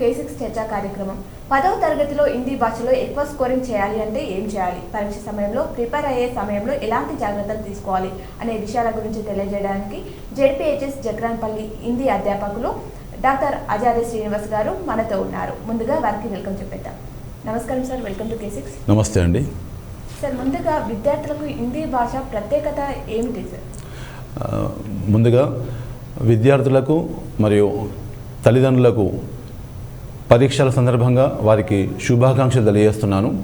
కే six చర్చా కార్యక్రమం. పదవ తరగతిలో హిందీ భాషలో ఎక్కువ స్కోరింగ్ చేయాలి అంటే ఏం చేయాలి? పరీక్ష సమయంలో ప్రిపేర్ అయ్యే సమయంలో ఎలాంటి జాగ్రత్తలు తీసుకోవాలి అనే విషయాల గురించి తెలియజేయడానికి జెడ్పీహెచ్ఎస్ జగ్రాన్పల్లి హిందీ అధ్యాపకులు డాక్టర్ అజాదే శ్రీనివాస్ గారు మనతో ఉన్నారు. ముందుగా వారికి వెల్కమ్ చెప్పేద్దాం. నమస్కారం sir welcome to K six నమస్తే అండి. సార్ ముందుగా విద్యార్థులకు హిందీ భాష ప్రత్యేకత ఏమిటి సార్? ముందుగా విద్యార్థులకు మరియు తల్లిదండ్రులకు పరీక్షల సందర్భంగా వారికి శుభాకాంక్షలు తెలియజేస్తున్నాను.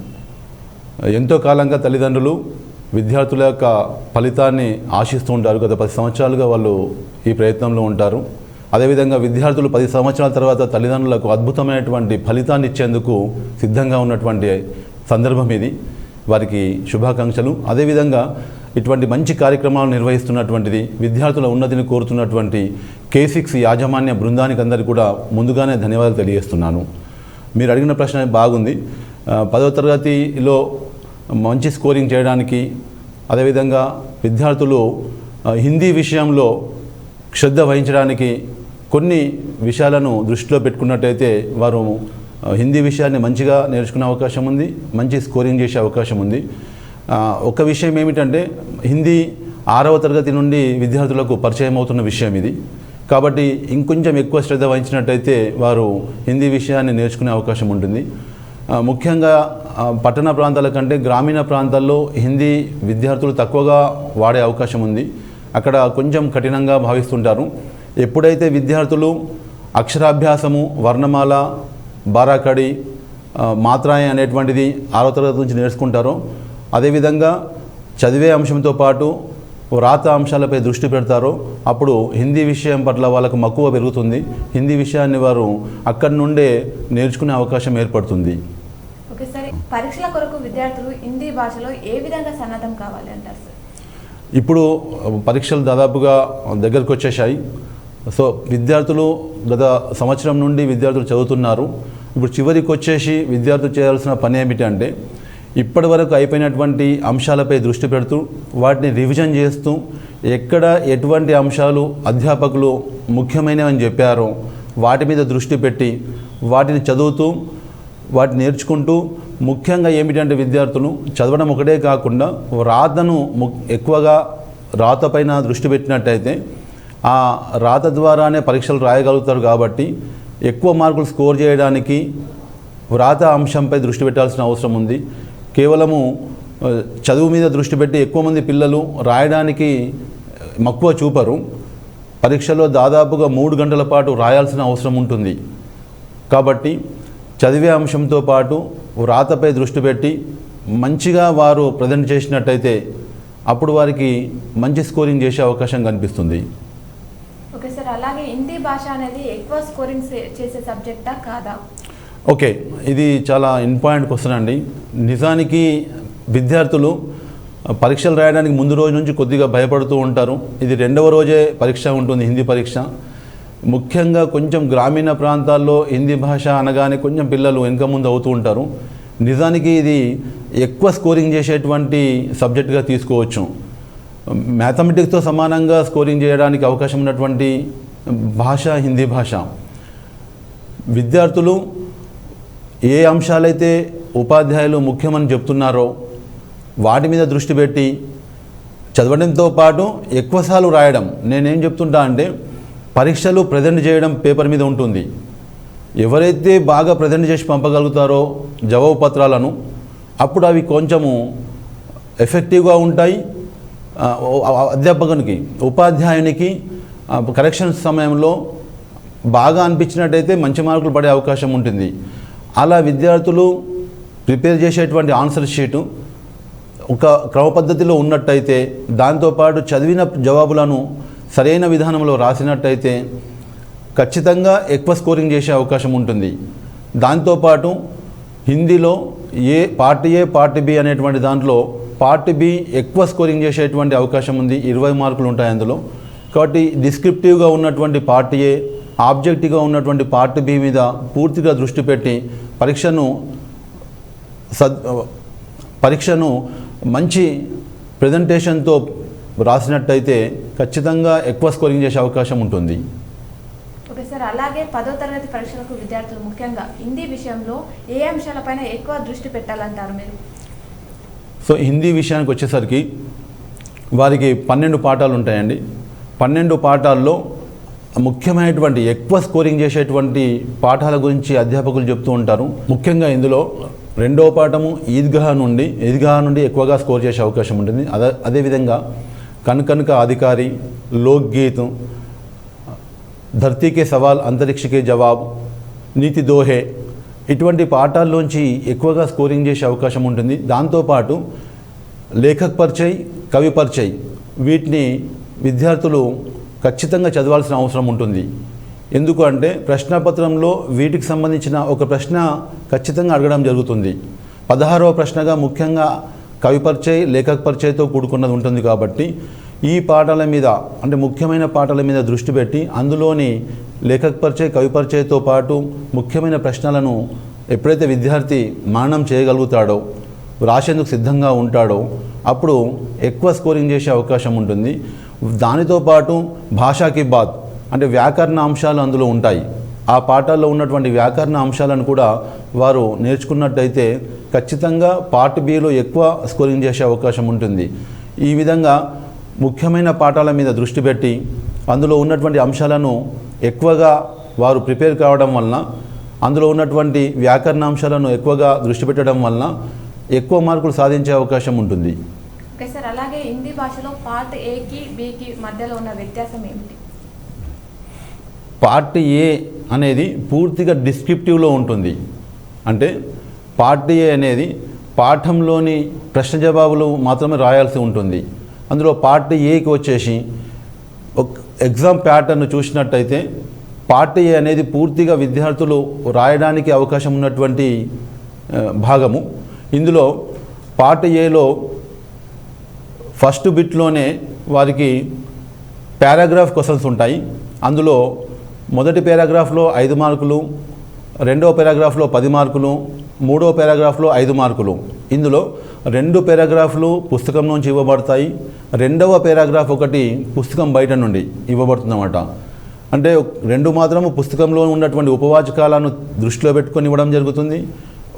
ఎంతో కాలంగా తల్లిదండ్రులు విద్యార్థుల యొక్క ఫలితాన్ని ఆశిస్తూ ఉంటారు. గత పది సంవత్సరాలుగా వాళ్ళు ఈ ప్రయత్నంలో ఉంటారు. అదేవిధంగా విద్యార్థులు పది సంవత్సరాల తర్వాత తల్లిదండ్రులకు అద్భుతమైనటువంటి ఫలితాన్ని ఇచ్చేందుకు సిద్ధంగా ఉన్నటువంటి సందర్భం ఇది. వారికి శుభాకాంక్షలు. అదేవిధంగా ఇటువంటి మంచి కార్యక్రమాలు నిర్వహిస్తున్నటువంటిది విద్యార్థుల ఉన్నతిని కోరుతున్నటువంటి కే సిక్స్ యాజమాన్య బృందానికి అందరికీ కూడా ముందుగానే ధన్యవాదాలు తెలియజేస్తున్నాను. మీరు అడిగిన ప్రశ్న బాగుంది. పదవ తరగతిలో మంచి స్కోరింగ్ చేయడానికి అదేవిధంగా విద్యార్థులు హిందీ విషయంలో శ్రద్ధ వహించడానికి కొన్ని విషయాలను దృష్టిలో పెట్టుకున్నట్టయితే వారు హిందీ విషయాన్ని మంచిగా నేర్చుకునే అవకాశం ఉంది మంచి స్కోరింగ్ చేసే అవకాశం ఉంది. ఒక విషయం ఏమిటంటే హిందీ ఆరవ తరగతి నుండి విద్యార్థులకు పరిచయం అవుతున్న విషయం ఇది. కాబట్టి ఇంకొంచెం ఎక్కువ శ్రద్ధ వహించినట్టయితే వారు హిందీ విషయాన్ని నేర్చుకునే అవకాశం ఉంటుంది. ముఖ్యంగా పట్టణ ప్రాంతాల కంటే గ్రామీణ ప్రాంతాల్లో హిందీ విద్యార్థులు తక్కువగా వాడే అవకాశం ఉంది. అక్కడ కొంచెం కఠినంగా భావిస్తుంటారు. ఎప్పుడైతే విద్యార్థులు అక్షరాభ్యాసము వర్ణమాల బారాకడి మాత్రాయి అనేటువంటిది ఆరో తరగతి నుంచి నేర్చుకుంటారో అదేవిధంగా చదివే అంశంతో పాటు వ్రాత అంశాలపై దృష్టి పెడతారో అప్పుడు హిందీ విషయం పట్ల వాళ్ళకు మక్కువ పెరుగుతుంది. హిందీ విషయాన్ని వారు అక్కడి నుండే నేర్చుకునే అవకాశం ఏర్పడుతుంది. పరీక్షల కొరకు విద్యార్థులు హిందీ భాషలో ఏ విధంగా సన్నద్ధం కావాలి అంటారు ఇప్పుడు పరీక్షలు దాదాపుగా దగ్గరకు వచ్చేసాయి సో విద్యార్థులు గత సంవత్సరం నుండి విద్యార్థులు చదువుతున్నారు. ఇప్పుడు చివరికి వచ్చేసి విద్యార్థులు చేయాల్సిన పని ఏమిటంటే ఇప్పటి వరకు అయిపోయినటువంటి అంశాలపై దృష్టి పెడుతూ వాటిని రివిజన్ చేస్తూ ఎక్కడ ఎటువంటి అంశాలు అధ్యాపకులు ముఖ్యమైనవని చెప్పారో వాటి మీద దృష్టి పెట్టి వాటిని చదువుతూ వాటిని నేర్చుకుంటూ ముఖ్యంగా ఏమిటంటే విద్యార్థులు చదవడం ఒకటే కాకుండా రాతను ఎక్కువగా రాతపైన దృష్టి పెట్టినట్టయితే ఆ రాత ద్వారానే పరీక్షలు రాయగలుగుతారు కాబట్టి ఎక్కువ మార్కులు స్కోర్ చేయడానికి వ్రాత అంశంపై దృష్టి పెట్టాల్సిన అవసరం ఉంది. కేవలము చదువు మీద దృష్టి పెట్టి ఎక్కువ మంది పిల్లలు రాయడానికి మక్కువ చూపరు. పరీక్షలో దాదాపుగా మూడు గంటల పాటు రాయాల్సిన అవసరం ఉంటుంది. కాబట్టి చదివే అంశంతో పాటు వ్రాతపై దృష్టి పెట్టి మంచిగా వారు ప్రజెంట్ చేసినట్టయితే అప్పుడు వారికి మంచి స్కోరింగ్ చేసే అవకాశం కనిపిస్తుంది. ఓకే సార్ అలాగే హిందీ భాష అనేది ఎక్కువ స్కోరింగ్ చేసే సబ్జెక్టా కాదా? ఓకే ఇది చాలా ఇంపార్టెంట్ క్వశ్చన్ అండి. నిజానికి విద్యార్థులు పరీక్షలు రాయడానికి ముందు రోజు నుంచి కొద్దిగా భయపడుతూ ఉంటారు. ఇది రెండవ రోజే పరీక్ష ఉంటుంది హిందీ పరీక్ష. ముఖ్యంగా కొంచెం గ్రామీణ ప్రాంతాల్లో హిందీ భాష అనగానే కొంచెం పిల్లలు వెనుక ముందు అవుతూ ఉంటారు. నిజానికి ఇది ఎక్కువ స్కోరింగ్ చేసేటువంటి సబ్జెక్టుగా తీసుకోవచ్చు. మ్యాథమెటిక్స్తో సమానంగా స్కోరింగ్ చేయడానికి అవకాశం ఉన్నటువంటి భాష హిందీ భాష. విద్యార్థులు ఏ అంశాలైతే ఉపాధ్యాయులు ముఖ్యమని చెప్తున్నారో వాటి మీద దృష్టి పెట్టి చదవడంతో పాటు ఎక్కువసార్లు రాయడం. నేనేం చెప్తుంటా అంటే పరీక్షలు ప్రజెంట్ చేయడం పేపర్ మీద ఉంటుంది. ఎవరైతే బాగా ప్రజెంట్ చేసి పంపగలుగుతారో జవాబు పత్రాలను అప్పుడు అవి కొంచెము ఎఫెక్టివ్గా ఉంటాయి. అధ్యాపకునికి ఉపాధ్యాయునికి కరెక్షన్ సమయంలో బాగా అనిపించినట్టయితే మంచి మార్కులు పడే అవకాశం ఉంటుంది. అలా విద్యార్థులు ప్రిపేర్ చేసేటువంటి ఆన్సర్ షీటు ఒక క్రమ పద్ధతిలో ఉన్నట్టయితే దాంతోపాటు చదివిన జవాబులను సరైన విధానంలో రాసినట్టయితే ఖచ్చితంగా ఎక్కువ స్కోరింగ్ చేసే అవకాశం ఉంటుంది. దాంతోపాటు హిందీలో A part A part B అనేటువంటి దాంట్లో పార్ట్ బి ఎక్కువ స్కోరింగ్ చేసేటువంటి అవకాశం ఉంది. ఇరవై మార్కులు ఉంటాయి అందులో. కాబట్టి డిస్క్రిప్టివ్గా ఉన్నటువంటి పార్ట్ ఏ ఆబ్జెక్టివ్గా ఉన్నటువంటి పార్ట్ బి మీద పూర్తిగా దృష్టి పెట్టి పరీక్షను సద్ పరీక్షను మంచి ప్రజెంటేషన్తో రాసినట్టయితే ఖచ్చితంగా ఎక్కువ స్కోరింగ్ చేసే అవకాశం ఉంటుంది. ఓకే సార్ అలాగే పదో తరగతి పరీక్షలకు విద్యార్థులు ముఖ్యంగా హిందీ విషయంలో ఏ అంశాలపైన ఎక్కువ దృష్టి పెట్టాలంటారు మీరు? సో హిందీ విషయానికి వచ్చేసరికి వారికి పన్నెండు పాఠాలు ఉంటాయండి. పన్నెండు పాఠాల్లో ముఖ్యమైనటువంటి ఎక్కువ స్కోరింగ్ చేసేటువంటి పాఠాల గురించి అధ్యాపకులు చెప్తూ ఉంటారు. ముఖ్యంగా ఇందులో రెండో పాఠము ఈద్గా నుండి ఈద్గా నుండి ఎక్కువగా స్కోర్ చేసే అవకాశం ఉంటుంది. అదే అదేవిధంగా కనుకనుక అధికారి లోక్గీతం ధర్తీకే సవాల్ అంతరిక్షకే జవాబ్ నీతి దోహే ఇటువంటి పాఠాల్లోంచి ఎక్కువగా స్కోరింగ్ చేసే అవకాశం ఉంటుంది. దాంతోపాటు లేఖక్ పరిచయ్ కవి పరిచయ్ వీటిని విద్యార్థులు ఖచ్చితంగా చదవాల్సిన అవసరం ఉంటుంది. ఎందుకు అంటే ప్రశ్నపత్రంలో వీటికి సంబంధించిన ఒక ప్రశ్న ఖచ్చితంగా అడగడం జరుగుతుంది. పదహారవ ప్రశ్నగా ముఖ్యంగా కవి పరిచయ్ పరిచయతో కూడుకున్నది ఉంటుంది కాబట్టి ఈ పాఠాల మీద అంటే ముఖ్యమైన పాఠాల మీద దృష్టి పెట్టి అందులోని లేఖక పరిచయ్ కవి పరిచయతో పాటు ముఖ్యమైన ప్రశ్నలను ఎప్పుడైతే విద్యార్థి మననం చేయగలుగుతాడో రాసేందుకు సిద్ధంగా ఉంటాడో అప్పుడు ఎక్కువ స్కోరింగ్ చేసే అవకాశం ఉంటుంది. దానితో పాటు భాషాకి బాత్ అంటే వ్యాకరణ అంశాలు అందులో ఉంటాయి. ఆ పాఠాల్లో ఉన్నటువంటి వ్యాకరణ అంశాలను కూడా వారు నేర్చుకున్నట్టయితే ఖచ్చితంగా పార్ట్ బిలో ఎక్కువ స్కోరింగ్ చేసే అవకాశం ఉంటుంది. ఈ విధంగా ముఖ్యమైన పాఠాల మీద దృష్టి పెట్టి అందులో ఉన్నటువంటి అంశాలను ఎక్కువగా వారు ప్రిపేర్ కావడం వలన అందులో ఉన్నటువంటి వ్యాకరణ అంశాలను ఎక్కువగా దృష్టి పెట్టడం వలన ఎక్కువ మార్కులు సాధించే అవకాశం ఉంటుంది. ఓకే సార్ అలాగే హిందీ భాషలో పార్ట్ ఏకి బికి మధ్యలో ఉన్న వ్యత్యాసం ఏమిటి? పార్ట్ ఏ అనేది పూర్తిగా డిస్క్రిప్టివ్లో ఉంటుంది. అంటే పార్ట్ ఏ అనేది పాఠంలోని ప్రశ్న జవాబులు మాత్రమే రాయాల్సి ఉంటుంది. అందులో పార్ట్ ఏకి వచ్చేసి ఒక ఎగ్జామ్ ప్యాటర్న్ చూసినట్టయితే పార్ట్ ఏ అనేది పూర్తిగా విద్యార్థులు రాయడానికి అవకాశం ఉన్నటువంటి భాగము. ఇందులో పార్ట్ ఏలో ఫస్ట్ బిట్లోనే వారికి పారాగ్రాఫ్ క్వశ్చన్స్ ఉంటాయి. అందులో మొదటి పారాగ్రాఫ్లో ఐదు మార్కులు రెండవ పారాగ్రాఫ్లో పది మార్కులు మూడవ పారాగ్రాఫ్లో ఐదు మార్కులు. ఇందులో రెండు పారాగ్రాఫ్లు పుస్తకం నుంచి ఇవ్వబడతాయి రెండవ పారాగ్రాఫ్ ఒకటి పుస్తకం బయట నుండి ఇవ్వబడుతుందన్నమాట. అంటే రెండు మాత్రము పుస్తకంలో ఉన్నటువంటి ఉపవాచకాలను దృష్టిలో పెట్టుకొని ఇవ్వడం జరుగుతుంది.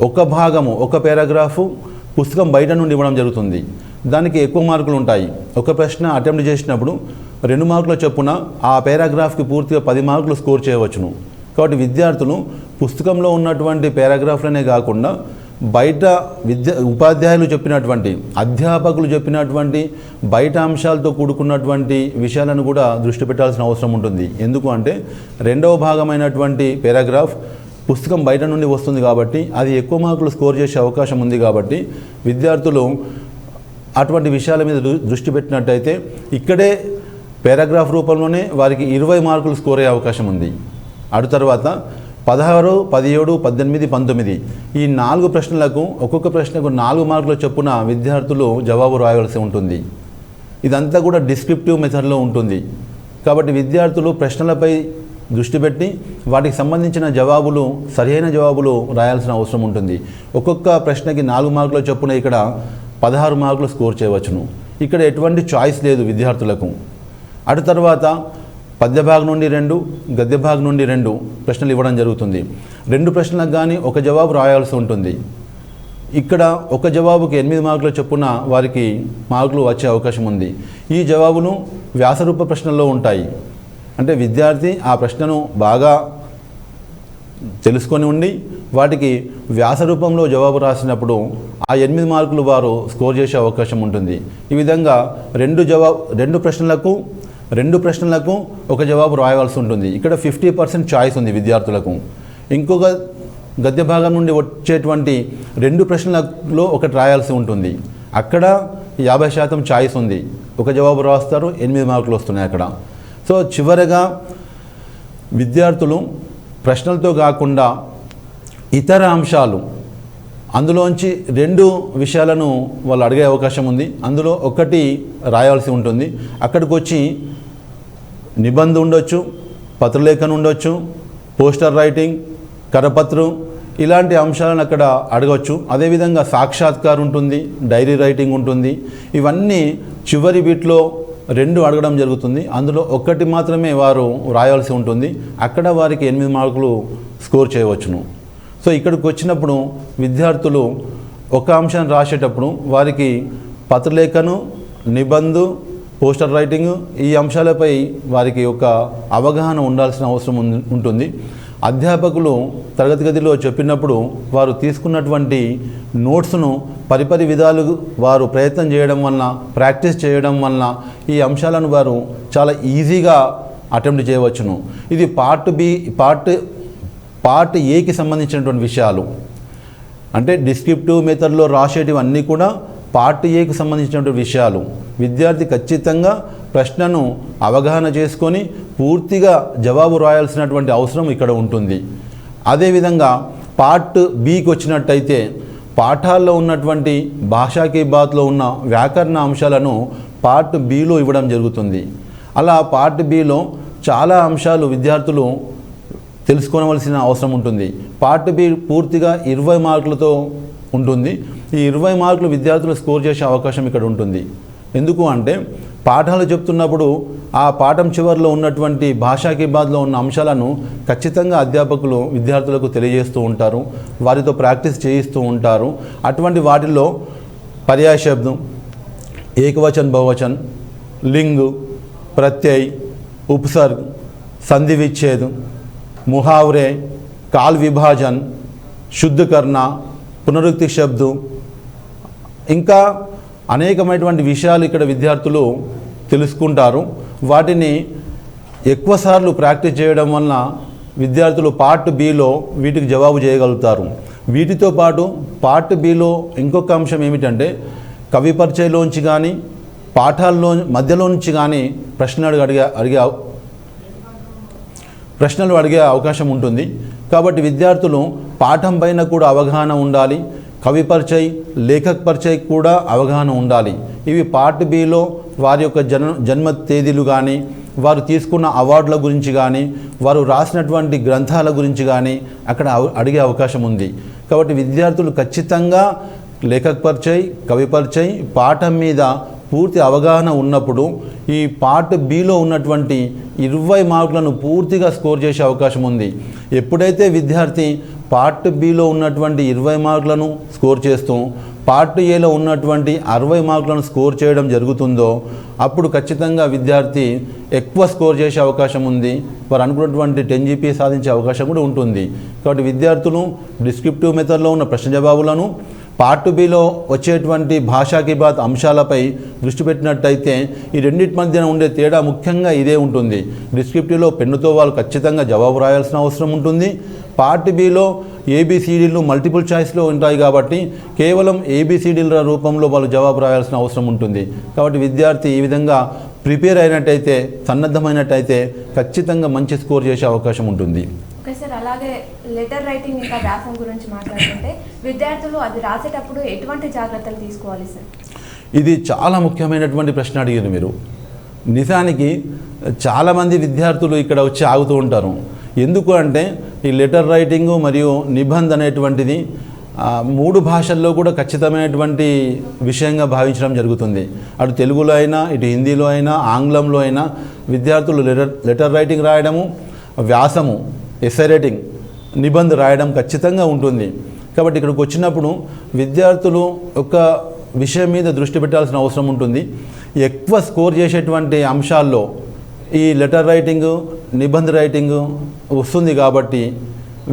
ఒక భాగము ఒక పారాగ్రాఫు పుస్తకం బయట నుండి ఇవ్వడం జరుగుతుంది. దానికి ఎక్కువ మార్కులు ఉంటాయి. ఒక ప్రశ్న అటెంప్ట్ చేసినప్పుడు రెండు మార్కుల చొప్పున ఆ పారాగ్రాఫ్కి పూర్తిగా పది మార్కులు స్కోర్ చేయవచ్చును. కాబట్టి విద్యార్థులు పుస్తకంలో ఉన్నటువంటి పారాగ్రాఫ్లనే కాకుండా బయట విద్య ఉపాధ్యాయులు చెప్పినటువంటి అధ్యాపకులు చెప్పినటువంటి బయట అంశాలతో కూడుకున్నటువంటి విషయాలను కూడా దృష్టి పెట్టాల్సిన అవసరం ఉంటుంది. ఎందుకు అంటే రెండవ భాగమైనటువంటి పారాగ్రాఫ్ పుస్తకం బయట నుండి వస్తుంది కాబట్టి అది ఎక్కువ మార్కులు స్కోర్ చేసే అవకాశం ఉంది కాబట్టి విద్యార్థులు అటువంటి విషయాల మీద దృ- దృష్టి పెట్టినట్టయితే ఇక్కడే పారాగ్రాఫ్ రూపంలోనే వారికి ఇరవై మార్కులు స్కోర్ అయ్యే అవకాశం ఉంది. అటు తర్వాత పదహారు పదిహేడు పద్దెనిమిది పంతొమ్మిది ఈ నాలుగు ప్రశ్నలకు ఒక్కొక్క ప్రశ్నకు నాలుగు మార్కుల చొప్పున విద్యార్థులు జవాబు రాయవలసి ఉంటుంది. ఇదంతా కూడా డిస్క్రిప్టివ్ మెథడ్లో ఉంటుంది. కాబట్టి విద్యార్థులు ప్రశ్నలపై దృష్టి పెట్టి వాటికి సంబంధించిన జవాబులు సరైన జవాబులు రాయాల్సిన అవసరం ఉంటుంది. ఒక్కొక్క ప్రశ్నకి నాలుగు మార్కుల చొప్పున ఇక్కడ పదహారు మార్కులు స్కోర్ చేయవచ్చును. ఇక్కడ ఎటువంటి చాయిస్ లేదు విద్యార్థులకు. అటు తర్వాత పద్యభాగం నుండి రెండు గద్యభాగం నుండి రెండు ప్రశ్నలు ఇవ్వడం జరుగుతుంది. రెండు ప్రశ్నలకు కానీ ఒక జవాబు రాయాల్సి ఉంటుంది. ఇక్కడ ఒక జవాబుకి ఎనిమిది మార్కుల చొప్పున వారికి మార్కులు వచ్చే అవకాశం ఉంది. ఈ జవాబును వ్యాసరూప ప్రశ్నల్లో ఉంటాయి. అంటే విద్యార్థి ఆ ప్రశ్నను బాగా తెలుసుకొని ఉండి వాటికి వ్యాస రూపంలో జవాబు రాసినప్పుడు ఆ ఎనిమిది మార్కులు వారు స్కోర్ చేసే అవకాశం ఉంటుంది. ఈ విధంగా రెండు జవాబు రెండు ప్రశ్నలకు రెండు ప్రశ్నలకు ఒక జవాబు రాయవలసి ఉంటుంది. ఇక్కడ ఫిఫ్టీ పర్సెంట్ ఛాయిస్ ఉంది విద్యార్థులకు. ఇంకొక గద్య భాగం నుండి వచ్చేటువంటి రెండు ప్రశ్నలలో ఒకటి రాయాల్సి ఉంటుంది. అక్కడ యాభై శాతం ఛాయిస్ ఉంది. ఒక జవాబు రాస్తారు ఎనిమిది మార్కులు వస్తున్నాయి అక్కడ. సో చివరగా విద్యార్థులు ప్రశ్నలతో కాకుండా ఇతర అంశాలు అందులోంచి రెండు విషయాలను వాళ్ళు అడిగే అవకాశం ఉంది. అందులో ఒకటి రాయాల్సి ఉంటుంది. అక్కడికి వచ్చి నిబంధ ఉండొచ్చు పత్రలేఖనం ఉండొచ్చు పోస్టర్ రైటింగ్ కరపత్రం ఇలాంటి అంశాలను అక్కడ అడగవచ్చు అదేవిధంగా సాక్షాత్కారం ఉంటుంది డైరీ రైటింగ్ ఉంటుంది. ఇవన్నీ చివరి వీటిలో రెండు అడగడం జరుగుతుంది. అందులో ఒక్కటి మాత్రమే వారు రాయాల్సి ఉంటుంది. అక్కడ వారికి ఎనిమిది మార్కులు స్కోర్ చేయవచ్చును. సో ఇక్కడికి వచ్చినప్పుడు విద్యార్థులు ఒక అంశాన్ని రాసేటప్పుడు వారికి పత్రలేఖను నిబంధు పోస్టర్ రైటింగ్ ఈ అంశాలపై వారికి ఒక అవగాహన ఉండాల్సిన అవసరం ఉం- ఉంటుంది. అధ్యాపకులు తరగతి గదిలో చెప్పినప్పుడు వారు తీసుకున్నటువంటి నోట్స్ను పరిపరి విధాలు వారు ప్రయత్నం చేయడం వలన ప్రాక్టీస్ చేయడం వలన ఈ అంశాలను వారు చాలా ఈజీగా అటెంప్ట్ చేయవచ్చును. ఇది పార్ట్ బి పార్ట్ పార్ట్ ఏకి సంబంధించినటువంటి విషయాలు. అంటే డిస్క్రిప్టివ్ మెథడ్లో రాసేటివన్నీ కూడా పార్ట్ ఏకి సంబంధించినటువంటి విషయాలు. విద్యార్థి ఖచ్చితంగా ప్రశ్నను అవగాహన చేసుకొని పూర్తిగా జవాబు రాయాల్సినటువంటి అవసరం ఇక్కడ ఉంటుంది. అదేవిధంగా పార్ట్ బికి వచ్చినట్టయితే పాఠాల్లో ఉన్నటువంటి భాషాకి బాత్లో ఉన్న వ్యాకరణ అంశాలను పార్ట్ బిలో ఇవ్వడం జరుగుతుంది. అలా పార్ట్ బిలో చాలా అంశాలు విద్యార్థులు తెలుసుకోవలసిన అవసరం ఉంటుంది. పార్ట్ బి పూర్తిగా ఇరవై మార్కులతో ఉంటుంది. ఈ ఇరవై మార్కులు విద్యార్థులు స్కోర్ చేసే అవకాశం ఇక్కడ ఉంటుంది. ఎందుకు అంటే పాఠాలు చెప్తున్నప్పుడు ఆ పాఠం చివరిలో ఉన్నటువంటి భాషాకి బాధలో ఉన్న అంశాలను ఖచ్చితంగా అధ్యాపకులు విద్యార్థులకు తెలియజేస్తూ ఉంటారు వారితో ప్రాక్టీస్ చేయిస్తూ ఉంటారు. అటువంటి వాటిల్లో పర్యాయ శబ్దం ఏకవచన్ బహువచన్ లింగు ప్రత్యయ్ ఉపసర్గ్ సంధి విచ్ఛేద్ ముహావరే కాల్ విభాజన్ శుద్ధకర్ణ పునరుక్తి శబ్దం ఇంకా అనేకమైనటువంటి విషయాలు ఇక్కడ విద్యార్థులు తెలుసుకుంటారు. వాటిని ఎక్కువసార్లు ప్రాక్టీస్ చేయడం వలన విద్యార్థులు పార్ట్ బిలో వీటికి జవాబు చేయగలుగుతారు. వీటితో పాటు పార్ట్ బిలో ఇంకొక అంశం ఏమిటంటే కవి పరిచయలోంచి కానీ పాఠాల్లో మధ్యలో నుంచి కానీ ప్రశ్నలు అడిగే అడిగే ప్రశ్నలు అడిగే అవకాశం ఉంటుంది. కాబట్టి విద్యార్థులు పాఠం పైన కూడా అవగాహన ఉండాలి. కవి పరిచయ్ లేఖక్ పరిచయ్ కూడా అవగాహన ఉండాలి. ఇవి పార్ట్ బిలో వారి యొక్క జన్మ జన్మ తేదీలు కానీ వారు తీసుకున్న అవార్డుల గురించి కానీ వారు రాసినటువంటి గ్రంథాల గురించి కానీ అక్కడ అవ- అడిగే అవకాశం ఉంది. కాబట్టి విద్యార్థులు ఖచ్చితంగా లేఖక్ పరిచయ్ కవి పరిచయ్ పాఠం మీద పూర్తి అవగాహన ఉన్నప్పుడు ఈ పార్ట్ బిలో ఉన్నటువంటి ఇరవై మార్కులను పూర్తిగా స్కోర్ చేసే అవకాశం ఉంది. ఎప్పుడైతే విద్యార్థి పార్ట్ బిలో ఉన్నటువంటి ఇరవై మార్కులను స్కోర్ చేస్తూ పార్ట్ ఏలో ఉన్నటువంటి అరవై మార్కులను స్కోర్ చేయడం జరుగుతుందో అప్పుడు ఖచ్చితంగా విద్యార్థి ఎక్కువ స్కోర్ చేసే అవకాశం ఉంది. వారు అనుకున్నటువంటి టెన్ జీపీ సాధించే అవకాశం కూడా ఉంటుంది. కాబట్టి విద్యార్థులు డిస్క్రిప్టివ్ మెథడ్లో ఉన్న ప్రశ్న జవాబులను పార్ట్ బిలో వచ్చేటువంటి భాషాకి బాత్ అంశాలపై దృష్టి పెట్టినట్టయితే ఈ రెండింటి మధ్యన ఉండే తేడా ముఖ్యంగా ఇదే ఉంటుంది. డిస్క్రిప్టివ్లో పెన్నుతో వాళ్ళు ఖచ్చితంగా జవాబు రాయాల్సిన అవసరం ఉంటుంది. పార్ట్ బిలో ఏబిసిడీలు మల్టిపుల్ చాయిస్లో ఉంటాయి కాబట్టి కేవలం ఏబిసిడీల రూపంలో వాళ్ళు జవాబు రాయాల్సిన అవసరం ఉంటుంది. కాబట్టి విద్యార్థి ఈ విధంగా ప్రిపేర్ అయినట్టయితే సన్నద్ధమైనట్టయితే ఖచ్చితంగా మంచి స్కోర్ చేసే అవకాశం ఉంటుంది. ఓకే సార్ అలాగే లెటర్ రైటింగ్ ఇంకా వ్యాసం గురించి విద్యార్థులు అది రాసేటప్పుడు ఎటువంటి జాగ్రత్తలు తీసుకోవాలి సార్? ఇది చాలా ముఖ్యమైనటువంటి ప్రశ్న అడిగారు మీరు. నిజానికి చాలామంది విద్యార్థులు ఇక్కడ వచ్చి ఆగుతూ ఉంటారు. ఎందుకు అంటే ఈ లెటర్ రైటింగు మరియు నిబంధ అనేటువంటిది మూడు భాషల్లో కూడా ఖచ్చితమైనటువంటి విషయంగా భావించడం జరుగుతుంది. అటు తెలుగులో అయినా ఇటు హిందీలో అయినా ఆంగ్లంలో అయినా విద్యార్థులు లెటర్ లెటర్ రైటింగ్ రాయడము వ్యాసము ఎస్ఐ రైటింగ్ నిబంధ రాయడం ఖచ్చితంగా ఉంటుంది. కాబట్టి ఇక్కడికి వచ్చినప్పుడు విద్యార్థులు ఒక విషయం మీద దృష్టి పెట్టాల్సిన అవసరం ఉంటుంది. ఎక్కువ స్కోర్ చేసేటువంటి అంశాల్లో ఈ లెటర్ రైటింగ్ నిబంధ రైటింగ్ వస్తుంది కాబట్టి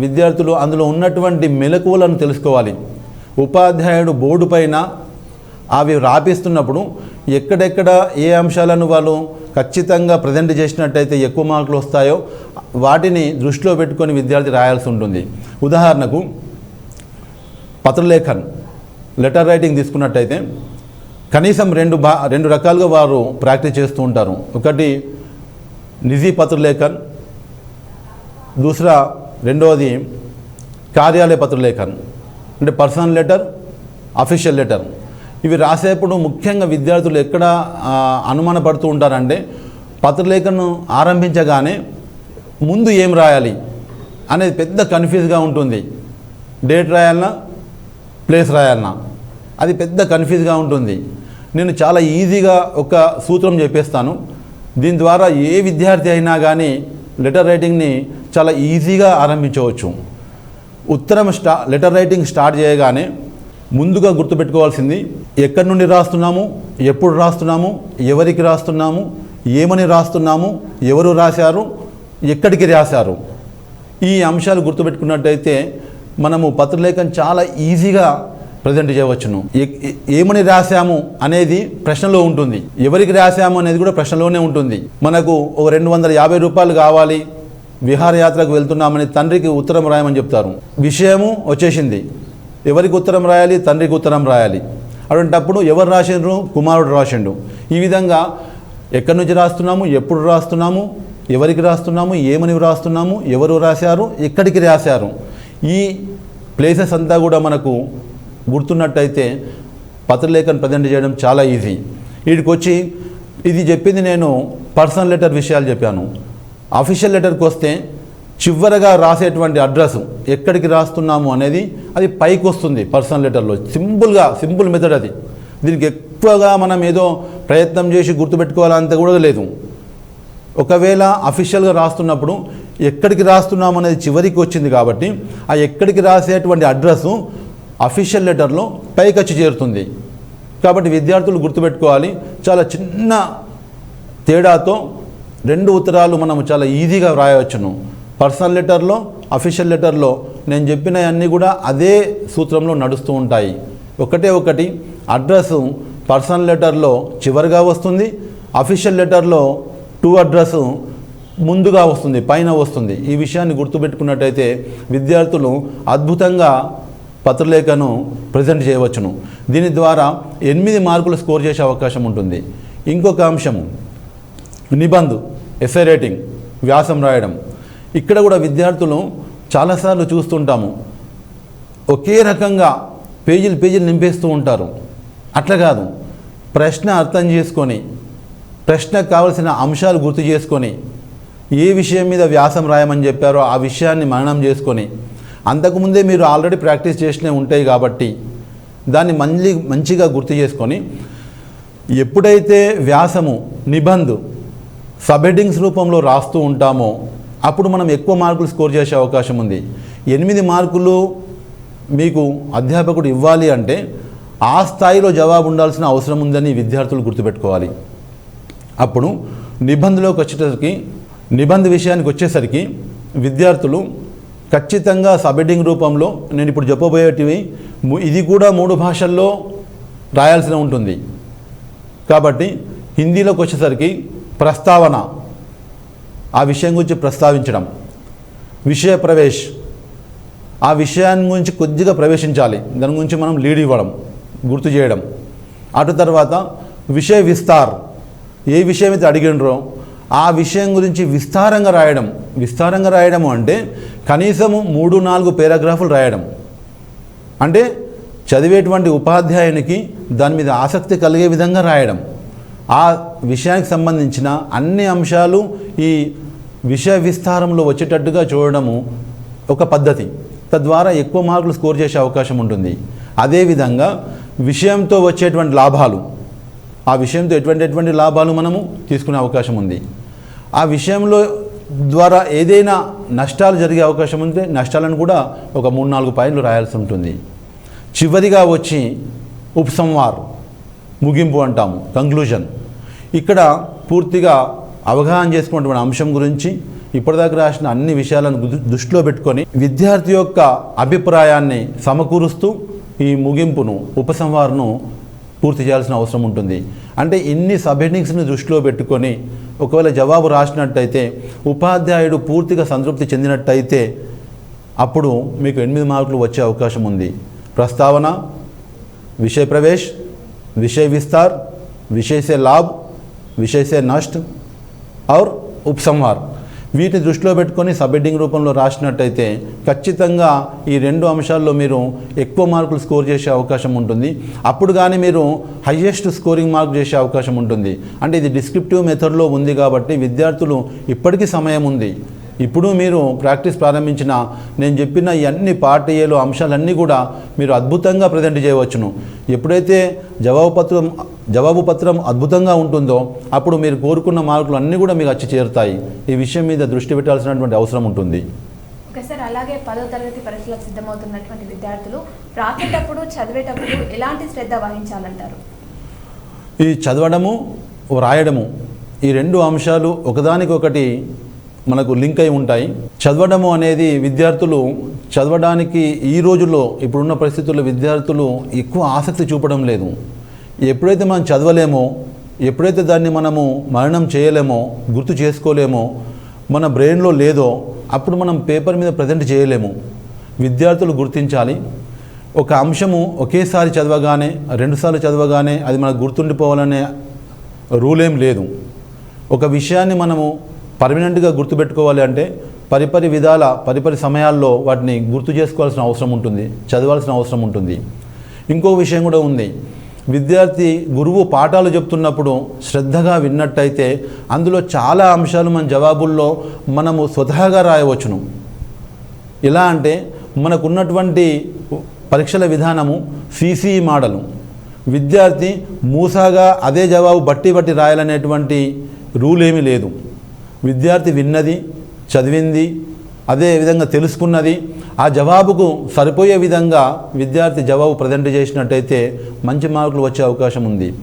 విద్యార్థులు అందులో ఉన్నటువంటి మెలకువలను తెలుసుకోవాలి. ఉపాధ్యాయుడు బోర్డు పైన అవి రాపిస్తున్నప్పుడు ఎక్కడెక్కడ ఏ అంశాలను వాళ్ళు ఖచ్చితంగా ప్రజెంట్ చేసినట్టయితే ఎక్కువ మార్కులు వస్తాయో వాటిని దృష్టిలో పెట్టుకొని విద్యార్థి రాయాల్సి ఉంటుంది. ఉదాహరణకు పత్రలేఖన్ లెటర్ రైటింగ్ తీసుకున్నట్టయితే కనీసం రెండు బా రెండు రకాలుగా వారు ప్రాక్టీస్ చేస్తూ ఉంటారు. ఒకటి నిజీ పత్రలేఖన్ దూసరా రెండవది కార్యాలయ పత్రలేఖన్. అంటే పర్సనల్ లెటర్ అఫీషియల్ లెటర్. ఇవి రాసేప్పుడు ముఖ్యంగా విద్యార్థులు ఎక్కడ అనుమానపడుతూ ఉంటారంటే పత్రలేఖను ఆరంభించగానే ముందు ఏం రాయాలి అనేది పెద్ద కన్ఫ్యూజ్గా ఉంటుంది. డేట్ రాయాలన్నా ప్లేస్ రాయాలన్నా అది పెద్ద కన్ఫ్యూజ్గా ఉంటుంది. నేను చాలా ఈజీగా ఒక సూత్రం చెప్పేస్తాను. దీని ద్వారా ఏ విద్యార్థి అయినా కానీ లెటర్ రైటింగ్ని చాలా ఈజీగా ఆరంభించవచ్చు. ఉత్తరం స్టా లెటర్ రైటింగ్ స్టార్ట్ చేయగానే ముందుగా గుర్తుపెట్టుకోవాల్సింది ఎక్కడి నుండి రాస్తున్నాము ఎప్పుడు రాస్తున్నాము ఎవరికి రాస్తున్నాము ఏమని రాస్తున్నాము ఎవరు రాశారు ఎక్కడికి రాశారు. ఈ అంశాలు గుర్తుపెట్టుకున్నట్టయితే మనము పత్రలేఖను చాలా ఈజీగా ప్రజెంట్ చేయవచ్చును. ఏ- ఏమని రాశాము అనేది ప్రశ్నలో ఉంటుంది. ఎవరికి రాశాము అనేది కూడా ప్రశ్నలోనే ఉంటుంది. మనకు ఒక రెండు వందల యాభై రూపాయలు కావాలి విహారయాత్రకు వెళ్తున్నామని తండ్రికి ఉత్తరం రాయమని చెప్తారు. విషయము వచ్చేసింది. ఎవరికి ఉత్తరం రాయాలి? తండ్రికి ఉత్తరం రాయాలి. అటువంటప్పుడు ఎవరు రాసిండ్రు? కుమారుడు రాసిండు. ఈ విధంగా ఎక్కడి నుంచి రాస్తున్నాము? ఎప్పుడు రాస్తున్నాము? ఎవరికి రాస్తున్నాము? ఏమని రాస్తున్నాము? ఎవరు రాశారు? ఎక్కడికి రాశారు? ఈ ప్లేసెస్ అంతా కూడా మనకు గుర్తున్నట్టయితే పత్రలేఖను ప్రజెంట్ చేయడం చాలా ఈజీ. వీడికి వచ్చి ఇది చెప్పింది నేను పర్సనల్ లెటర్ విషయాలు చెప్పాను. అఫీషియల్ లెటర్కి వస్తే చివరగా రాసేటువంటి అడ్రస్ ఎక్కడికి రాస్తున్నాము అనేది అది పైకి వస్తుంది పర్సనల్ లెటర్లో. సింపుల్గా సింపుల్ మెథడ్ అది. దీనికి ఎక్కువగా మనం ఏదో ప్రయత్నం చేసి గుర్తుపెట్టుకోవాలంత కూడా లేదు. ఒకవేళ అఫీషియల్గా రాస్తున్నప్పుడు ఎక్కడికి రాస్తున్నాము అనేది చివరికి వచ్చింది కాబట్టి ఆ ఎక్కడికి రాసేటువంటి అడ్రస్ అఫీషియల్ లెటర్లో పైకచ్చి చేరుతుంది. కాబట్టి విద్యార్థులు గుర్తుపెట్టుకోవాలి. చాలా చిన్న తేడాతో రెండు ఉత్తరాలు మనం చాలా ఈజీగా వ్రాయవచ్చును. పర్సనల్ లెటర్లో అఫీషియల్ లెటర్లో నేను చెప్పినవన్నీ కూడా అదే సూత్రంలో నడుస్తూ ఉంటాయి. ఒకటే ఒకటి అడ్రస్ పర్సనల్ లెటర్లో చివరిగా వస్తుంది. అఫీషియల్ లెటర్లో టూ అడ్రస్ ముందుగా వస్తుంది పైన వస్తుంది. ఈ విషయాన్ని గుర్తుపెట్టుకున్నట్టయితే విద్యార్థులు అద్భుతంగా పత్రలేఖను ప్రజెంట్ చేయవచ్చును. దీని ద్వారా ఎనిమిది మార్కులు స్కోర్ చేసే అవకాశం ఉంటుంది. ఇంకొక అంశము నిబంధు ఎస్ఐ రేటింగ్ వ్యాసం రాయడం. ఇక్కడ కూడా విద్యార్థులు చాలాసార్లు చూస్తుంటాము. ఒకే రకంగా పేజీలు పేజీలు నింపేస్తూ ఉంటారు. అట్లా కాదు. ప్రశ్న అర్థం చేసుకొని ప్రశ్నకు కావలసిన అంశాలు గుర్తు చేసుకొని ఏ విషయం మీద వ్యాసం రాయమని చెప్పారో ఆ విషయాన్ని మననం చేసుకొని అంతకుముందే మీరు ఆల్రెడీ ప్రాక్టీస్ చేసినవి ఉంటాయి కాబట్టి దాన్ని మళ్ళీ మంచిగా గుర్తు చేసుకొని ఎప్పుడైతే వ్యాసము నిబంధు సబ్హెడ్డింగ్స్ రూపంలో రాస్తూ ఉంటామో అప్పుడు మనం ఎక్కువ మార్కులు స్కోర్ చేసే అవకాశం ఉంది. ఎనిమిది మార్కులు మీకు అధ్యాపకుడు ఇవ్వాలి అంటే ఆ స్థాయిలో జవాబు ఉండాల్సిన అవసరం ఉందని విద్యార్థులు గుర్తుపెట్టుకోవాలి. అప్పుడు నిబంధనలోకి వచ్చేసరికి నిబంధ విషయానికి వచ్చేసరికి విద్యార్థులు ఖచ్చితంగా సబెడ్డింగ్ రూపంలో నేను ఇప్పుడు చెప్పబోయేటివి ఇది కూడా మూడు భాషల్లో రాయాల్సిన ఉంటుంది. కాబట్టి హిందీలోకి వచ్చేసరికి ప్రస్తావన ఆ విషయం గురించి ప్రస్తావించడం విషయ ప్రవేశ్ ఆ విషయాన్ని గురించి కొద్దిగా ప్రవేశించాలి. దాని గురించి మనం లీడ్ ఇవ్వడం గుర్తు చేయడం. అటు తర్వాత విషయ విస్తార్ ఏ విషయం అయితే అడిగినరో ఆ విషయం గురించి విస్తారంగా రాయడం. విస్తారంగా రాయడం అంటే కనీసము మూడు నాలుగు పేరాగ్రాఫులు రాయడం. అంటే చదివేటువంటి ఉపాధ్యాయునికి దాని మీద ఆసక్తి కలిగే విధంగా రాయడం. ఆ విషయానికి సంబంధించిన అన్ని అంశాలు ఈ విషయ విస్తారంలో వచ్చేటట్టుగా చూడడము ఒక పద్ధతి. తద్వారా ఎక్కువ మార్కులు స్కోర్ చేసే అవకాశం ఉంటుంది. అదేవిధంగా విషయంతో వచ్చేటువంటి లాభాలు. ఆ విషయంతో ఎటువంటి ఎటువంటి లాభాలు మనము తీసుకునే అవకాశం ఉంది. ఆ విషయంలో ద్వారా ఏదైనా నష్టాలు జరిగే అవకాశం ఉంటే నష్టాలను కూడా ఒక మూడు నాలుగు పాయింట్లు రాయాల్సి ఉంటుంది. చివరిగా వచ్చి ఉపసంహార్ ముగింపు అంటాము కంక్లూజన్ ఇక్కడ పూర్తిగా అవగాహన చేసుకున్నటువంటి అంశం గురించి ఇప్పటిదాకా రాసిన అన్ని విషయాలను దృష్టిలో పెట్టుకొని విద్యార్థి యొక్క అభిప్రాయాన్ని సమకూరుస్తూ ఈ ముగింపును ఉపసంహారను పూర్తి చేయాల్సిన అవసరం ఉంటుంది. అంటే ఇన్ని సబ్ హెడ్డింగ్స్ని దృష్టిలో పెట్టుకొని ఒకవేళ జవాబు రాసినట్టయితే ఉపాధ్యాయుడు పూర్తిగా సంతృప్తి చెందినట్టయితే అప్పుడు మీకు ఎనిమిది మార్కులు వచ్చే అవకాశం ఉంది. ప్రస్తావన విషయ ప్రవేశ్ విషయ విస్తార్ విశేషే లాభ్ విశేషే నష్ట్ ఔర్ ఉపసంహార్. వీటిని దృష్టిలో పెట్టుకొని సబ్బెడ్డింగ్ రూపంలో రాసినట్టయితే ఖచ్చితంగా ఈ రెండు అంశాల్లో మీరు ఎక్కువ మార్కులు స్కోర్ చేసే అవకాశం ఉంటుంది. అప్పుడు కానీ మీరు హయ్యెస్ట్ స్కోరింగ్ మార్క్ చేసే అవకాశం ఉంటుంది. అంటే ఇది డిస్క్రిప్టివ్ మెథడ్లో ఉంది కాబట్టి విద్యార్థులు ఇప్పటికీ సమయం ఉంది. ఇప్పుడు మీరు ప్రాక్టీస్ ప్రారంభించిన నేను చెప్పిన ఈ అన్ని పార్ట్ ఏలో అంశాలన్నీ కూడా మీరు అద్భుతంగా ప్రజెంట్ చేయవచ్చును. ఎప్పుడైతే జవాబు పత్రం జవాబు పత్రం అద్భుతంగా ఉంటుందో అప్పుడు మీరు కోరుకున్న మార్కులు అన్నీ కూడా మీకు వచ్చి చేరుతాయి. ఈ విషయం మీద దృష్టి పెట్టాల్సినటువంటి అవసరం ఉంటుంది. ఓకే సార్ అలాగే పదో తరగతి పరీక్షలకు సిద్ధమవుతున్నటువంటి విద్యార్థులు రాసేటప్పుడు చదివేటప్పుడు ఎలాంటి శ్రద్ధ వహించాలంటారు? ఈ చదవడము వ్రాయడము ఈ రెండు అంశాలు ఒకదానికొకటి మనకు లింక్ అయి ఉంటాయి. చదవడము అనేది విద్యార్థులు చదవడానికి ఈ రోజుల్లో ఇప్పుడున్న పరిస్థితుల్లో విద్యార్థులు ఎక్కువ ఆసక్తి చూపడం లేదు. ఎప్పుడైతే మనం చదవలేమో ఎప్పుడైతే దాన్ని మనము మరణం చేయలేమో గుర్తు చేసుకోలేమో మన బ్రెయిన్లో లేదో అప్పుడు మనం పేపర్ మీద ప్రజెంట్ చేయలేము. విద్యార్థులు గుర్తించాలి. ఒక అంశము ఒకేసారి చదవగానే రెండుసార్లు చదవగానే అది మనకు గుర్తుండిపోవాలనే రూల్ ఏం లేదు. ఒక విషయాన్ని మనము పర్మనెంట్గా గుర్తుపెట్టుకోవాలి అంటే పరిపరి విధాల పరిపరి సమయాల్లో వాటిని గుర్తు చేసుకోవాల్సిన అవసరం ఉంటుంది చదవాల్సిన అవసరం ఉంటుంది. ఇంకో విషయం కూడా ఉంది. విద్యార్థి గురువు పాఠాలు చెప్తున్నప్పుడు శ్రద్ధగా విన్నట్టయితే అందులో చాలా అంశాలు మన జవాబుల్లో మనము స్వతహాగా రాయవచ్చును. ఎలా అంటే మనకున్నటువంటి పరీక్షల విధానము సిసిఈ మోడలు. విద్యార్థి మూసాగా అదే జవాబు బట్టి బట్టి రాయాలనేటువంటి రూల్ ఏమీ లేదు. విద్యార్థి విన్నది చదివింది అదే విధంగా తెలుసుకున్నది. ఆ జవాబుకు సరిపోయే విధంగా విద్యార్థి జవాబు ప్రజెంట్ చేసినట్టయితే మంచి మార్కులు వచ్చే అవకాశం ఉంది.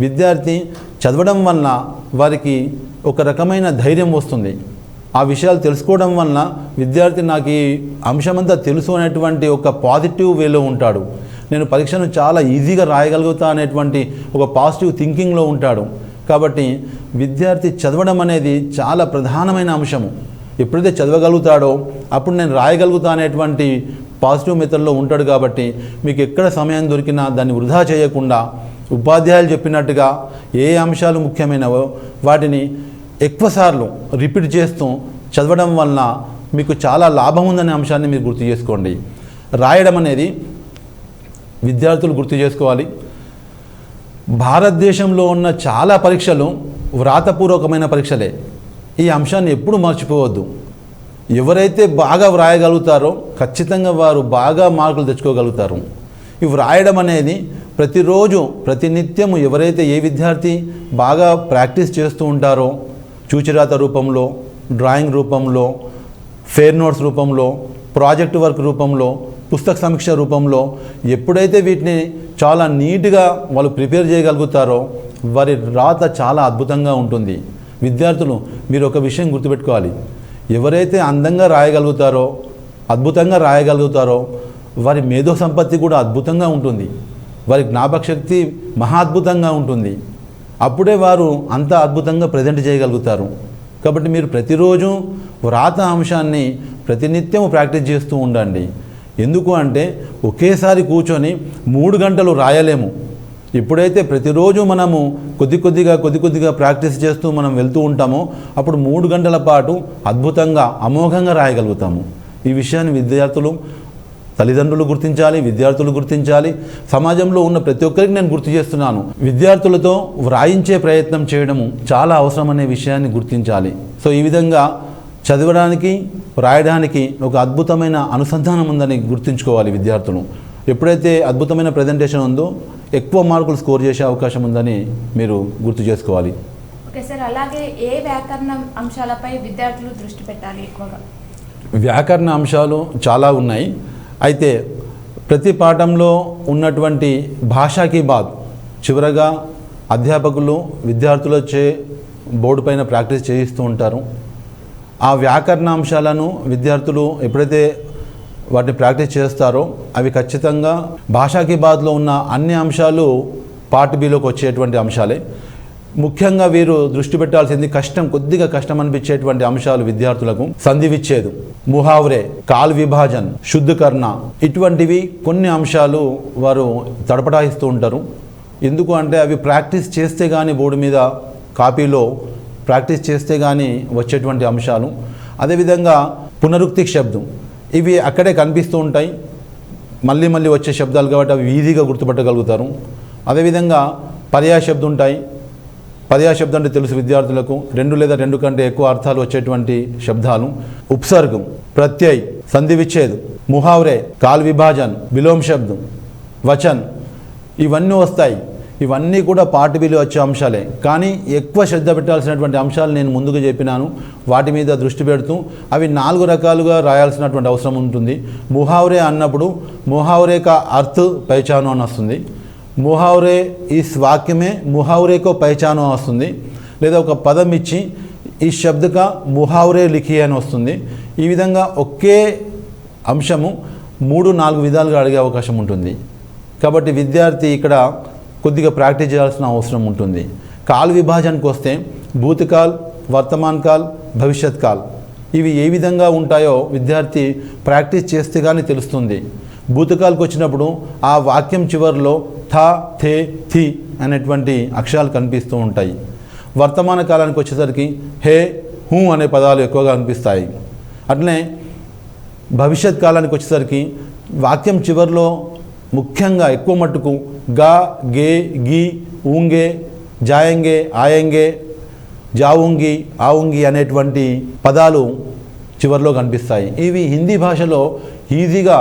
విద్యార్థి చదవడం వలన వారికి ఒక రకమైన ధైర్యం వస్తుంది. ఆ విషయాలు తెలుసుకోవడం వలన విద్యార్థి నాకు ఈ అంశమంతా తెలుసు అనేటువంటి ఒక పాజిటివ్ వేలో ఉంటాడు. నేను పరీక్షను చాలా ఈజీగా రాయగలుగుతా అనేటువంటి ఒక పాజిటివ్ థింకింగ్లో ఉంటాడు. కాబట్టి విద్యార్థి చదవడం అనేది చాలా ప్రధానమైన అంశము. ఎప్పుడైతే చదవగలుగుతాడో అప్పుడు నేను రాయగలుగుతా అనేటువంటి పాజిటివ్ మెథడ్లో ఉంటాడు కాబట్టి మీకు ఎక్కడ సమయం దొరికినా దాన్ని వృధా చేయకుండా ఉపాధ్యాయులు చెప్పినట్టుగా ఏ అంశాలు ముఖ్యమైనవో వాటిని ఎక్కువసార్లు రిపీట్ చేస్తూ చదవడం వలన మీకు చాలా లాభం ఉందనే అంశాన్ని మీరు గుర్తు చేసుకోండి. రాయడం అనేది విద్యార్థులు గుర్తు చేసుకోవాలి. భారతదేశంలో ఉన్న చాలా పరీక్షలు వ్రాతపూర్వకమైన పరీక్షలే. ఈ అంశాన్ని ఎప్పుడు మర్చిపోవద్దు. ఎవరైతే బాగా వ్రాయగలుగుతారో ఖచ్చితంగా వారు బాగా మార్కులు తెచ్చుకోగలుగుతారు. ఈ వ్రాయడం అనేది ప్రతిరోజు ప్రతినిత్యము ఎవరైతే ఏ విద్యార్థి బాగా ప్రాక్టీస్ చేస్తూ ఉంటారో చూచిరాత రూపంలో డ్రాయింగ్ రూపంలో ఫేర్ నోట్స్ రూపంలో ప్రాజెక్ట్ వర్క్ రూపంలో పుస్తక సమీక్ష రూపంలో ఎప్పుడైతే వీటిని చాలా నీట్గా వాళ్ళు ప్రిపేర్ చేయగలుగుతారో వారి రాత చాలా అద్భుతంగా ఉంటుంది. విద్యార్థులు మీరు ఒక విషయం గుర్తుపెట్టుకోవాలి. ఎవరైతే అందంగా రాయగలుగుతారో అద్భుతంగా రాయగలుగుతారో వారి మేధో సంపత్తి కూడా అద్భుతంగా ఉంటుంది. వారి జ్ఞాపకశక్తి మహా అద్భుతంగా ఉంటుంది. అప్పుడే వారు అంత అద్భుతంగా ప్రజెంట్ చేయగలుగుతారు. కాబట్టి మీరు ప్రతిరోజు వ్రాత అంశాన్ని ప్రతినిత్యం ప్రాక్టీస్ చేస్తూ ఉండండి. ఎందుకు అంటే ఒకేసారి కూర్చొని మూడు గంటలు రాయలేము. ఎప్పుడైతే ప్రతిరోజు మనము కొద్ది కొద్దిగా కొద్ది కొద్దిగా ప్రాక్టీస్ చేస్తూ మనం వెళ్తూ ఉంటామో అప్పుడు మూడు గంటల పాటు అద్భుతంగా అమోఘంగా రాయగలుగుతాము. ఈ విషయాన్ని విద్యార్థులు తల్లిదండ్రులు గుర్తించాలి విద్యార్థులు గుర్తించాలి. సమాజంలో ఉన్న ప్రతి ఒక్కరికి నేను గుర్తు చేస్తున్నాను. విద్యార్థులతో వ్రాయించే ప్రయత్నం చేయడము చాలా అవసరం అనే విషయాన్ని గుర్తించాలి. సో ఈ విధంగా చదవడానికి వ్రాయడానికి ఒక అద్భుతమైన అనుసంధానం ఉందని గుర్తుంచుకోవాలి విద్యార్థులు. ఎప్పుడైతే అద్భుతమైన ప్రజెంటేషన్ ఉందో ఎక్కువ మార్కులు స్కోర్ చేసే అవకాశం ఉందని మీరు గుర్తు చేసుకోవాలి. ఓకే సార్ అలాగే ఏ వ్యాకరణ అంశాలపై విద్యార్థులు దృష్టి పెట్టాలి ఎక్కువగా? వ్యాకరణ అంశాలు చాలా ఉన్నాయి. అయితే ప్రతి పాఠంలో ఉన్నటువంటి భాషాకి బాద్ చివరగా అధ్యాపకులు విద్యార్థులచే బోర్డు పైన ప్రాక్టీస్ చేయిస్తూ ఉంటారు. ఆ వ్యాకరణ అంశాలను విద్యార్థులు ఎప్పుడైతే వాటిని ప్రాక్టీస్ చేస్తారో అవి ఖచ్చితంగా భాషాకి బాద్లో ఉన్న అన్ని అంశాలు పార్ట్ బిలోకి వచ్చేటువంటి అంశాలే. ముఖ్యంగా వీరు దృష్టి పెట్టాల్సింది కష్టం కొద్దిగా కష్టం అనిపించేటువంటి అంశాలు విద్యార్థులకు సంధి విచ్ఛేదు ముహావరే కాల్ విభాజన్ శుద్ధకర్ణ ఇటువంటివి కొన్ని అంశాలు వారు తడపటాయిస్తూ ఉంటారు. ఎందుకు అంటే అవి ప్రాక్టీస్ చేస్తే కానీ బోర్డు మీద కాపీలో ప్రాక్టీస్ చేస్తే కానీ వచ్చేటువంటి అంశాలు. అదేవిధంగా పునరుక్తి శబ్దం. ఇవి అక్కడే కనిపిస్తూ ఉంటాయి. మళ్ళీ మళ్ళీ వచ్చే శబ్దాలు కాబట్టి అవి ఈజీగా గుర్తుపట్టగలుగుతారు. అదేవిధంగా పర్యాయ శబ్దం ఉంటాయి. పర్యాయ శబ్దం అంటే తెలుసు విద్యార్థులకు. రెండు లేదా రెండు కంటే ఎక్కువ అర్థాలు వచ్చేటువంటి శబ్దాలు. ఉపసర్గం ప్రత్యయ్ సంధి విచ్ఛేద్ ముహావరే కాల్ విభాజన్ విలోమ శబ్దం వచన్ ఇవన్నీ వస్తాయి. ఇవన్నీ కూడా పార్ట్ బిలో వచ్చే అంశాలే. కానీ ఎక్కువ శ్రద్ధ పెట్టాల్సినటువంటి అంశాలు నేను ముందుగా చెప్పినాను. వాటి మీద దృష్టి పెడుతూ అవి నాలుగు రకాలుగా రాయాల్సినటువంటి అవసరం ఉంటుంది. ముహావరే అన్నప్పుడు ముహావరే కా అర్థ్ పైచాను అని వస్తుంది. ముహావరే ఈ వాక్యమే ముహావరేకో పైచాను అని వస్తుంది. లేదా ఒక పదం ఇచ్చి ఈ శబ్దక ముహావరే లిఖి అని వస్తుంది. ఈ విధంగా ఒకే అంశము మూడు నాలుగు విధాలుగా అడిగే అవకాశం ఉంటుంది. కాబట్టి విద్యార్థి ఇక్కడ కొద్దిగా ప్రాక్టీస్ చేయాల్సిన అవసరం ఉంటుంది. కాల్ విభాజనకు వస్తే భూతకాల్ వర్తమాన్ కాల్ భవిష్యత్ కాల్. ఇవి ఏ విధంగా ఉంటాయో విద్యార్థి ప్రాక్టీస్ చేస్తే కానీ తెలుస్తుంది. భూతకాలకు వచ్చినప్పుడు ఆ వాక్యం చివరిలో థ థే థి అనేటువంటి అక్షరాలు కనిపిస్తూ ఉంటాయి. వర్తమాన కాలానికి వచ్చేసరికి హే హూ అనే పదాలు ఎక్కువగా అనిపిస్తాయి అట్లనే భవిష్యత్ కాలానికి వచ్చేసరికి వాక్యం చివరిలో ముఖ్యంగా ఎక్కువ మట్టుకు గా గే గీ ఊంగే జాయంగే ఆయంగే జావుంగి ఆవుంగి అనేటువంటి పదాలు చివరిలో కనిపిస్తాయి. ఇవి హిందీ భాషలో ఈజీగా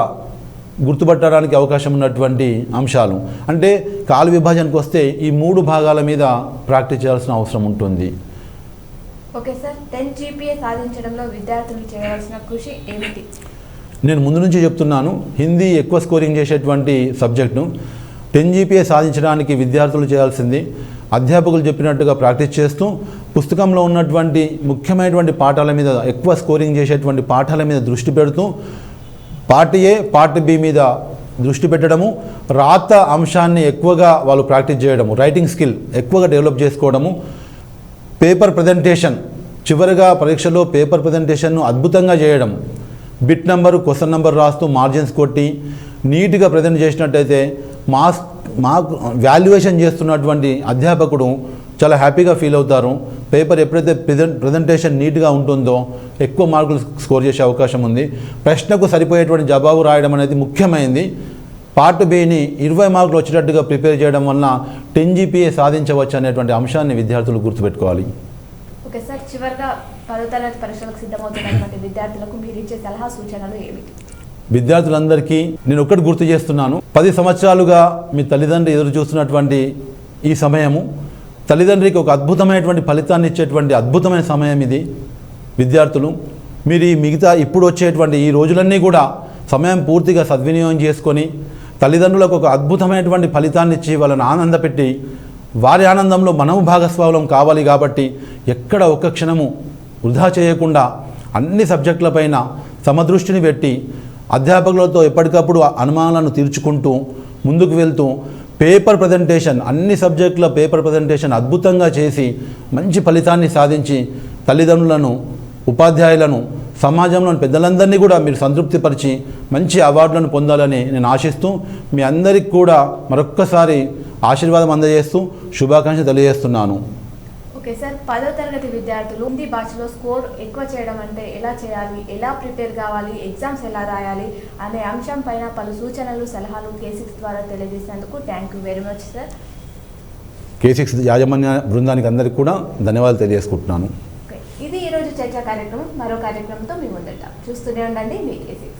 గుర్తుపట్టడానికి అవకాశం ఉన్నటువంటి అంశాలు. అంటే కాల విభజనకు వస్తే ఈ మూడు భాగాల మీద ప్రాక్టీస్ చేయాల్సిన అవసరం ఉంటుంది. Okay sir. టెన్ జీపీఏ సాధించడంలో విద్యార్థులు చేయవలసిన కృషి ఏమిటి? నేను ముందు నుంచి చెప్తున్నాను హిందీ ఎక్కువ స్కోరింగ్ చేసేటువంటి సబ్జెక్టును టెన్ జీపీఏ సాధించడానికి విద్యార్థులు చేయాల్సింది అధ్యాపకులు చెప్పినట్టుగా ప్రాక్టీస్ చేస్తూ పుస్తకంలో ఉన్నటువంటి ముఖ్యమైనటువంటి పాఠాల మీద ఎక్కువ స్కోరింగ్ చేసేటువంటి పాఠాల మీద దృష్టి పెడుతూ పార్ట్ ఏ పార్ట్ బి మీద దృష్టి పెట్టడము రాత అంశాన్ని ఎక్కువగా వాళ్ళు ప్రాక్టీస్ చేయడము రైటింగ్ స్కిల్ ఎక్కువగా డెవలప్ చేసుకోవడము పేపర్ ప్రజెంటేషన్ చివరిగా పరీక్షలో పేపర్ ప్రజెంటేషన్ను అద్భుతంగా చేయడం బిట్ నెంబరు క్వశ్చన్ నెంబర్ రాస్తూ మార్జిన్స్ కొట్టి నీట్గా ప్రజెంట్ చేసినట్టయితే మాస్ మాకు వాల్యుయేషన్ చేస్తున్నటువంటి అధ్యాపకుడు చాలా హ్యాపీగా ఫీల్ అవుతారు. పేపర్ ఎప్పుడైతే ప్రజెంట్ ప్రజెంటేషన్ నీట్గా ఉంటుందో ఎక్కువ మార్కులు స్కోర్ చేసే అవకాశం ఉంది. ప్రశ్నకు సరిపోయేటువంటి జవాబు రాయడం అనేది ముఖ్యమైనది పార్ట్ బిని ఇరవై మార్కులు వచ్చేటట్టుగా ప్రిపేర్ చేయడం వలన టెన్ జీపీఏ సాధించవచ్చు అనేటువంటి అంశాన్ని విద్యార్థులు గుర్తుపెట్టుకోవాలి. చివరిగా పదో తరగతి పరీక్షలకు సిద్ధమవుతున్నటువంటి విద్యార్థులకు మీరు ఇచ్చే సలహా సూచనలు ఏమిటి విద్యార్థులందరికీ నేను ఒక్కటి గుర్తు చేస్తున్నాను. పది సంవత్సరాలుగా మీ తల్లిదండ్రి ఎదురు చూస్తున్నటువంటి ఈ సమయము తల్లిదండ్రికి ఒక అద్భుతమైనటువంటి ఫలితాన్ని ఇచ్చేటువంటి అద్భుతమైన సమయం ఇది. విద్యార్థులు మీరు ఈ మిగతా ఇప్పుడు వచ్చేటువంటి ఈ రోజులన్నీ కూడా సమయం పూర్తిగా సద్వినియోగం చేసుకొని తల్లిదండ్రులకు ఒక అద్భుతమైనటువంటి ఫలితాన్ని ఇచ్చి వాళ్ళని ఆనందపెట్టి వారి ఆనందంలో మనము భాగస్వాములం కావాలి కాబట్టి ఎక్కడ ఒక్క క్షణము వృధా చేయకుండా అన్ని సబ్జెక్టులపైన సమదృష్టిని పెట్టి అధ్యాపకులతో ఎప్పటికప్పుడు అనుమానాలను తీర్చుకుంటూ ముందుకు వెళ్తూ పేపర్ ప్రజెంటేషన్ అన్ని సబ్జెక్టుల పేపర్ ప్రజెంటేషన్ అద్భుతంగా చేసి మంచి ఫలితాన్ని సాధించి తల్లిదండ్రులను ఉపాధ్యాయులను సమాజంలోని పెద్దలందరినీ కూడా మీరు సంతృప్తిపరిచి మంచి అవార్డులను పొందాలని నేను ఆశిస్తూ మీ అందరికి కూడా మరొక్కసారి ఆశీర్వాదం అందజేస్తూ శుభాకాంక్షలు తెలియజేస్తున్నాను. ఓకే సార్ పదో తరగతి విద్యార్థులు హిందీ భాషలో స్కోర్ ఎక్కువ చేయడం అంటే ఎలా చేయాలి ఎలా ప్రిపేర్ కావాలి ఎగ్జామ్స్ ఎలా రాయాలి అనే అంశం పైన పలు సూచనలు సలహాలు కేసిక్స్ ద్వారా తెలియజేసినందుకు thank you very much sir. K six యాజమాన్య బృందానికి అందరికీ కూడా ధన్యవాదాలు తెలియజేసుకుంటున్నాను. ఇది ఈరోజు చర్చా కార్యక్రమం. మరో కార్యక్రమంతో మీ ముందట. చూస్తూనే ఉండండి మీ కేసిక్స్